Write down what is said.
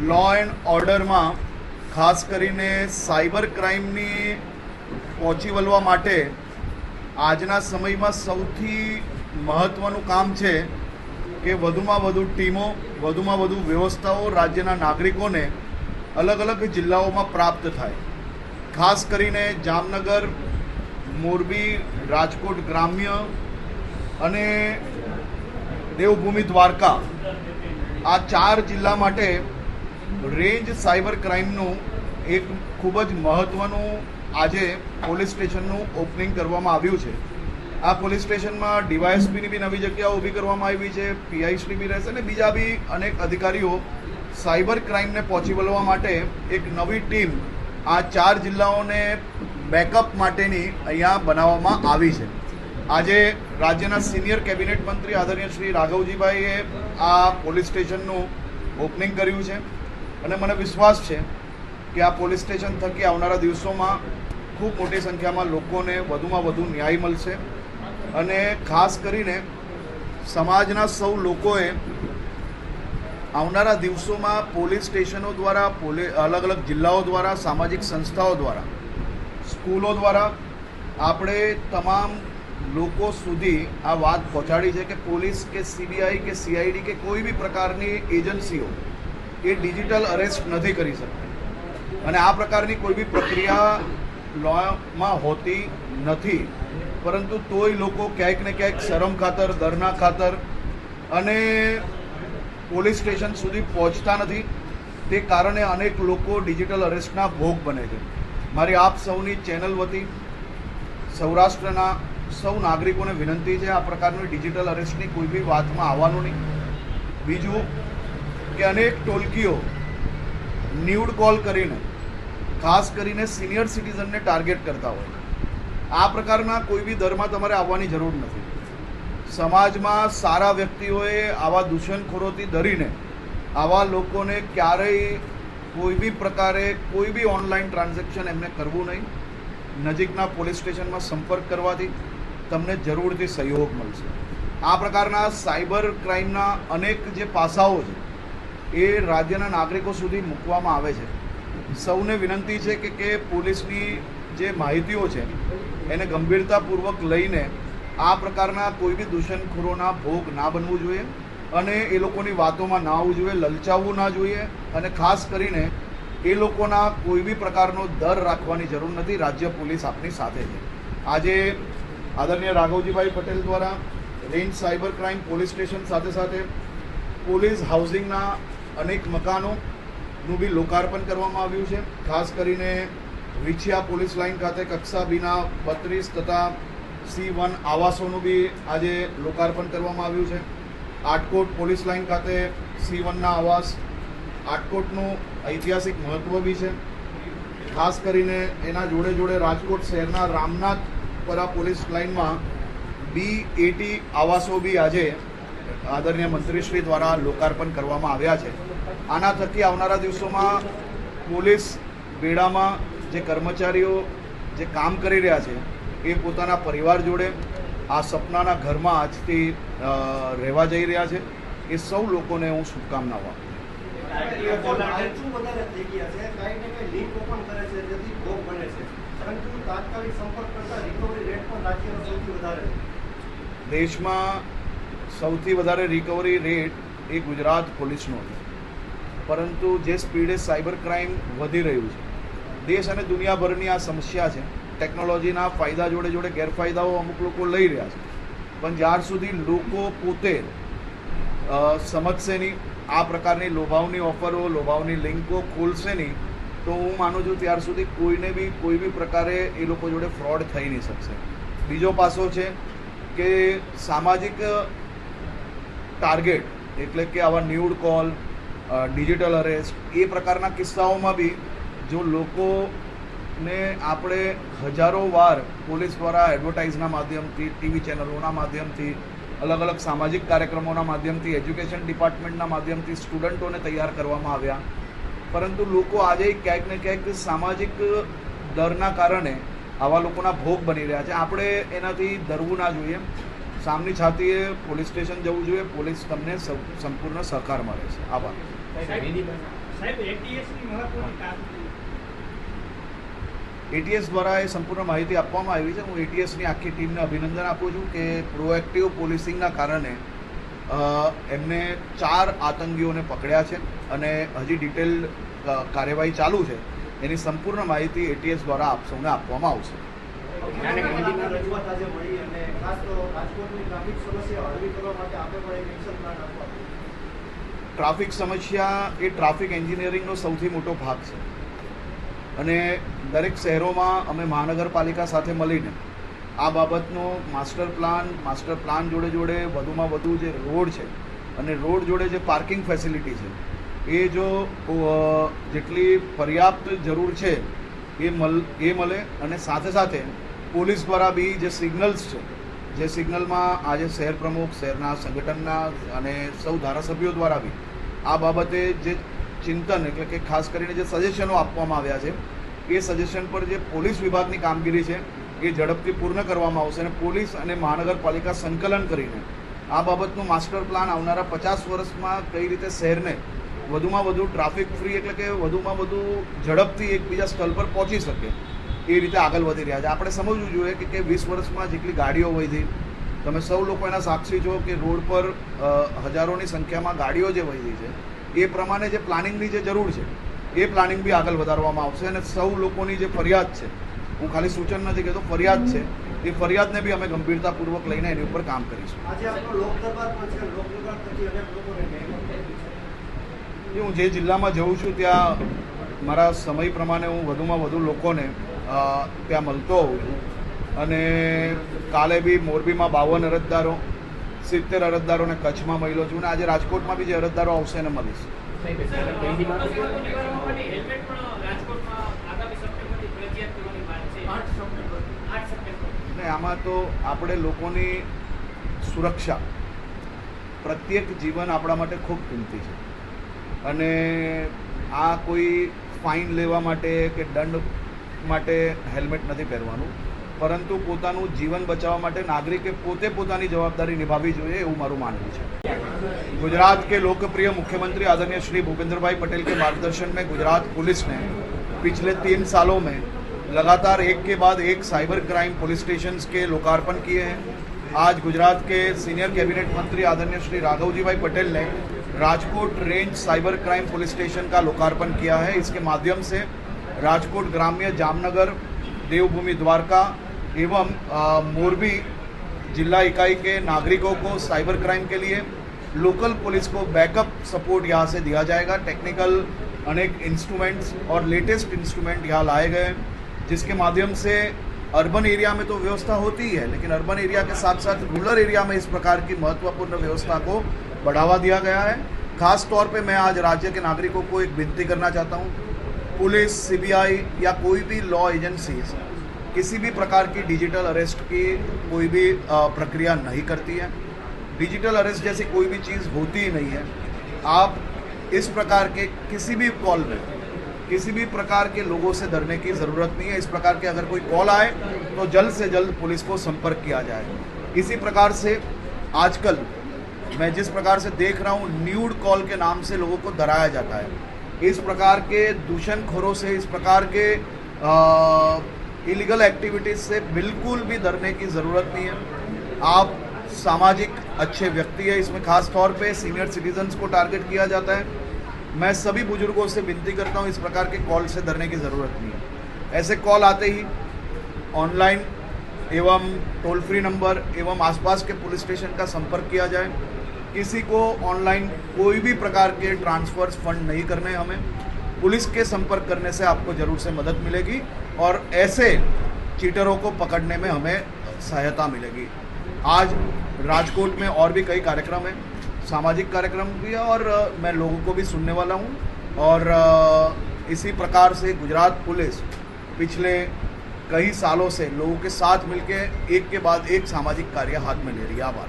Law and ઓર્ડરમાં ખાસ કરીને સાયબર ક્રાઇમની પહોંચી વળવા માટે આજના સમયમાં સૌથી મહત્ત્વનું કામ છે કે વધુમાં વધુ ટીમો, વધુમાં વધુ વ્યવસ્થાઓ રાજ્યના નાગરિકોને અલગ અલગ જિલ્લાઓમાં પ્રાપ્ત થાય. ખાસ કરીને જામનગર, મોરબી, રાજકોટ ગ્રામ્ય અને દેવભૂમિ દ્વારકા આ ચાર જિલ્લા માટે રેન્જ સાયબર ક્રાઇમનું એક ખૂબ જ મહત્ત્વનું આજે પોલીસ સ્ટેશનનું ઓપનિંગ કરવામાં આવ્યું છે. આ પોલીસ સ્ટેશનમાં ડીવાયએસપીની બી નવી જગ્યાઓ ઊભી કરવામાં આવી છે પીઆઈશ્રી બી રહેશે અને બીજા બી અનેક અધિકારીઓ સાયબર ક્રાઇમને પહોંચી વળવા માટે એક નવી ટીમ આ ચાર જિલ્લાઓને બેકઅપ માટેની અહીંયા બનાવવામાં આવી છે. આજે રાજ્યના સિનિયર કેબિનેટ મંત્રી આદરણીય શ્રી રાઘવજીભાઈએ આ પોલીસ સ્ટેશનનું ઓપનિંગ કર્યું છે. અને મને વિશ્વાસ છે કે આ પોલીસ સ્ટેશન થકી આવનારા દિવસોમાં ખૂબ મોટી સંખ્યામાં લોકોને વધુમાં વધુ ન્યાય મળશે. અને ખાસ કરીને સમાજના સૌ લોકોએ આવનારા દિવસોમાં પોલીસ સ્ટેશનો દ્વારા પોલીસ અલગ અલગ જિલ્લાઓ દ્વારા, સામાજિક સંસ્થાઓ દ્વારા, સ્કૂલો દ્વારા આપણે તમામ લોકો સુધી આ વાત પહોંચાડી છે કે પોલીસ કે સીબીઆઈ કે સીઆઈડી કે કોઈ બી પ્રકારની એજન્સીઓ એ ડિજિટલ અરેસ્ટ નથી કરી શકતી. અને આ પ્રકારની કોઈ બી પ્રક્રિયા લોમાં હોતી નથી. પરંતુ તોય લોકો ક્યાંક ને ક્યાંક શરમ ખાતર, દરના ખાતર અને પોલીસ સ્ટેશન સુધી પહોંચતા નથી. તે કારણે અનેક લોકો ડિજિટલ અરેસ્ટના ભોગ બને છે. મારી આપ સૌની ચેનલ વતી સૌરાષ્ટ્રના સૌ નાગરિકોને વિનંતી છે આ પ્રકારની ડિજિટલ અરેસ્ટની કોઈ બી વાતમાં આવવાનું નહીં. બીજું કે અનેક ટોલકીઓ ન્યૂડ કોલ કરીને, ખાસ કરીને સિનિયર સિટીઝનને ટાર્ગેટ કરતા હોય. આ પ્રકારના કોઈ બી દરમાં તમારે આવવાની જરૂર નથી. સમાજમાં સારા વ્યક્તિઓએ આવા દૂષણખોરોથી ડરીને, આવા લોકોને ક્યારેય કોઈ બી પ્રકારે કોઈ બી ઓનલાઈન ટ્રાન્ઝેક્શન એમને કરવું નહીં. નજીકના પોલીસ સ્ટેશનમાં સંપર્ક કરવાથી તમને જરૂરથી સહયોગ મળશે. આ પ્રકારના સાયબર ક્રાઇમના અનેક જે પાસાઓ છે એ રાજ્યના નાગરિકો સુધી મૂકવામાં આવે છે. સૌને વિનંતી છે કે કે પોલીસની જે માહિતીઓ છે, એને ગંભીરતાપૂર્વક લઈને આ પ્રકારના કોઈ બી દૂષણખોરોના ભોગ ના બનવું જોઈએ અને એ લોકોની વાતોમાં ના આવવું જોઈએ, લલચાવવું ના જોઈએ અને ખાસ કરીને એ લોકોના કોઈ બી પ્રકારનો દર રાખવાની જરૂર નથી, રાજ્ય પોલીસ આપની સાથે છે. આજે આદરણીય રાઘવજીભાઈ પટેલ દ્વારા range cyber crime police station સાથે સાથે પોલીસ હાઉસિંગના અનેક મકાનોનું બી લોકાર્પણ કરવામાં આવ્યું છે. ખાસ કરીને વિછિયા પોલીસ લાઇન ખાતે કક્ષા બીના બત્રીસ તથા સી વન આવાસોનું બી આજે લોકાર્પણ કરવામાં આવ્યું છે. આટકોટ પોલીસ લાઇન ખાતે સી વનના આવાસ આટકોટનું ઐતિહાસિક મહત્ત્વ બી છે. ખાસ કરીને એના જોડે જોડે રાજકોટ શહેરના રામનાથપરા પોલીસ લાઇનમાં બી એટી આવાસો બી આજે આદરણીય મંત્રીશ્રી દ્વારા લોકાર્પણ કરવામાં આવ્યા છે. આના થકી આવનારા દિવસોમાં પોલીસ બેડામાં જે કર્મચારીઓ જે કામ કરી રહ્યા છે, એ પોતાના પરિવાર જોડે, આ સપનાના ઘરમાં આજથી રહેવા જઈ રહ્યા છે. એ સૌ લોકોને હું શુભકામનાઓ આપું દેશમાં સૌથી વધારે રિકવરી રેટ એ ગુજરાત પોલીસનો છે. પરંતુ જે સ્પીડે સાયબર ક્રાઇમ વધી રહ્યું છે. દેશ અને દુનિયાભરની આ સમસ્યા છે. ટેકનોલોજીના ફાયદા જોડે જોડે ગેરફાયદાઓ અમુક લોકો લઈ રહ્યા છે. પણ જ્યાર સુધી લોકો પોતે સમજશે નહીં, આ પ્રકારની લોભાવની ઓફરો લોભાવની લિંકો ખોલશે નહીં, તો હું માનું છું ત્યાર સુધી કોઈને બી, કોઈ બી પ્રકારે એ લોકો જોડે ફ્રોડ થઈ નહીં શકશે. બીજો પાસો છે કે સામાજિક ટાર્ગેટ એટલે કે આવા ન્યૂડ કોલ ડિજિટલ અરેસ્ટ એ પ્રકારના કિસ્સાઓમાં બી જો લોકોને આપણે હજારો વાર પોલીસ દ્વારા એડવર્ટાઇઝના માધ્યમથી ટીવી ચેનલોના માધ્યમથી, અલગ અલગ સામાજિક કાર્યક્રમોના માધ્યમથી એજ્યુકેશન ડિપાર્ટમેન્ટના માધ્યમથી સ્ટુડન્ટોને તૈયાર કરવામાં આવ્યા. પરંતુ લોકો આજે ક્યાંક ને ક્યાંક સામાજિક ડરના કારણે આવા લોકોના ભોગ બની રહ્યા છે. આપણે એનાથી ડરવું ના જોઈએ. સામની છાતીએ પોલીસ સ્ટેશન જવું જોઈએ. પોલીસ તમને સંપૂર્ણ સહકાર મળે છે. આભાર. એટીએસ દ્વારા એ સંપૂર્ણ માહિતી આપવામાં આવી છે. હું એટીએસની આખી ટીમને અભિનંદન આપું છું કે પ્રોએક્ટિવ પોલીસિંગના કારણે એમને ચાર આતંકીઓને પકડ્યા છે અને હજી ડિટેલ કાર્યવાહી ચાલુ છે. એની સંપૂર્ણ માહિતી એટીએસ દ્વારા આપ સૌને આપવામાં આવશે. ટ્રાફિક સમસ્યા હળવી કરવા માટે આપણે પણ એક એક્શન પ્લાન આપવા ટ્રાફિક સમસ્યા એ ટ્રાફિક એન્જિનિયરિંગનો સૌથી મોટો ભાગ છે. અને દરેક શહેરોમાં અમે મહાનગરપાલિકા સાથે મળીને આ બાબતનો માસ્ટર પ્લાન માસ્ટર પ્લાન જોડે જોડે વધુમાં વધુ જે રોડ છે અને રોડ જોડે જે પાર્કિંગ ફેસિલિટી છે એ જો જેટલી પર્યાપ્ત જરૂર છે એ મલ એ મળે અને સાથે સાથે પોલીસ દ્વારા બી જે સિગ્નલ્સ છે, જે સિગ્નલમાં આજે શહેર પ્રમુખ, શહેરના સંગઠનના અને સૌ ધારાસભ્યો દ્વારા બી આ બાબતે જે ચિંતન એટલે કે ખાસ કરીને જે સજેશનો આપવામાં આવ્યા છે, એ સજેશન પર જે પોલીસ વિભાગની કામગીરી છે, એ ઝડપથી પૂર્ણ કરવામાં આવશે અને પોલીસ અને મહાનગરપાલિકા સંકલન કરીને આ બાબતનું માસ્ટર પ્લાન આવનારા પચાસ વર્ષમાં કઈ રીતે શહેરને વધુમાં વધુ ટ્રાફિક ફ્રી એટલે કે વધુમાં વધુ ઝડપથી એકબીજા સ્થળ પર પહોંચી શકે એ રીતે આગળ વધી રહ્યા છે. આપણે સમજવું જોઈએ કે કે વીસ વર્ષમાં જેટલી ગાડીઓ વધી તમે સૌ લોકો એના સાક્ષી છો કે રોડ પર હજારોની સંખ્યામાં ગાડીઓ જે વધી છે એ પ્રમાણે જે પ્લાનિંગની જે જરૂર છે એ પ્લાનિંગ બી આગળ વધારવામાં આવશે અને સૌ લોકોની જે ફરિયાદ છે હું ખાલી સૂચન નથી કહેતો ફરિયાદ છે એ ફરિયાદને બી અમે ગંભીરતાપૂર્વક લઈને એની ઉપર કામ કરીશું. આજે આપણો લોક દરબાર પણ છે લોક દરબાર થકી અનેક લોકોને ન્યાય મળતો છે એ હું જે જિલ્લામાં જઉં છું ત્યાં મારા સમય પ્રમાણે હું વધુમાં વધુ લોકોને ત્યાં મળતો હોઉં છું. અને કાલે બી મોરબીમાં બાવન અરજદારો, સિત્તેર અરજદારોને કચ્છમાં મળ્યો છું. અને આજે રાજકોટમાં બી જે અરજદારો આવશે એને મળીશ. ને આમાં તો આપણે લોકોની સુરક્ષા, પ્રત્યેક જીવન આપણા માટે ખૂબ કિંમતી છે. અને આ કોઈ ફાઇન લેવા માટે કે દંડ માટે હેલ્મેટ નથી પહેરવાનું પરંતુ પોતાનું જીવન બચાવવા માટે નાગરિકે પોતે પોતાની જવાબદારી નિભાવવી જોઈએ એવું મારું માનવું છે गुजरात के लोकप्रिय मुख्यमंत्री आदरणीय श्री भूपेंद्र भाई पटेल के मार्गदर्शन में गुजरात पुलिस ने पिछले तीन सालों में लगातार एक के बाद एक साइबर क्राइम पुलिस स्टेशन के लोकार्पण किए हैं आज गुजरात के सीनियर कैबिनेट मंत्री आदरणीय श्री राघव जी भाई पटेल ने Rajkot range cyber crime police station का लोकार्पण किया है इसके माध्यम से राजकोट ग्राम्य जामनगर देवभूमि द्वारका एवं मोरबी जिला इकाई के नागरिकों को साइबर क्राइम के लिए लोकल पुलिस को बैकअप सपोर्ट यहाँ से दिया जाएगा। टेक्निकल अनेक इंस्ट्रूमेंट्स और लेटेस्ट इंस्ट्रूमेंट यहाँ लाए गए जिसके माध्यम से अर्बन एरिया में तो व्यवस्था होती ही है, लेकिन अर्बन एरिया के साथ साथ रूरल एरिया में इस प्रकार की महत्वपूर्ण व्यवस्था को बढ़ावा दिया गया है। खास तौर पे मैं आज राज्य के नागरिकों को एक विनती करना चाहता हूँ पुलिस सीबीआई या कोई भी लॉ एजेंसीज किसी भी प्रकार की डिजिटल अरेस्ट की कोई भी प्रक्रिया नहीं करती है। डिजिटल अरेस्ट जैसी कोई भी चीज़ होती ही नहीं है। आप इस प्रकार के किसी भी कॉल में, किसी भी प्रकार के लोगों से डरने की ज़रूरत नहीं है। इस प्रकार के अगर कोई कॉल आए तो जल्द से जल्द पुलिस को संपर्क किया जाए। इसी प्रकार से आजकल मैं जिस प्रकार से देख रहा हूँ न्यूड कॉल के नाम से लोगों को डराया जाता है। इस प्रकार के दूषणखोरों से, इस प्रकार के इलीगल एक्टिविटीज़ से बिल्कुल भी डरने की ज़रूरत नहीं है। आप सामाजिक अच्छे व्यक्ति है, इसमें खास तौर पे सीनियर सिटीजन्स को टारगेट किया जाता है। मैं सभी बुज़ुर्गों से विनती करता हूँ, इस प्रकार के कॉल से डरने की ज़रूरत नहीं है। ऐसे कॉल आते ही ऑनलाइन एवं टोल फ्री नंबर एवं आसपास के पुलिस स्टेशन का संपर्क किया जाए। किसी को ऑनलाइन कोई भी प्रकार के ट्रांसफर्स फंड नहीं करने हमें। पुलिस के संपर्क करने से आपको ज़रूर से मदद मिलेगी और ऐसे चीटरों को पकड़ने में हमें सहायता मिलेगी। आज राजकोट में और भी कई कार्यक्रम हैं, सामाजिक कार्यक्रम भी है और मैं लोगों को भी सुनने वाला हूँ। और इसी प्रकार से गुजरात पुलिस पिछले कई सालों से लोगों के साथ मिलकर एक के बाद एक सामाजिक कार्य हाथ में ले रही है। आभार।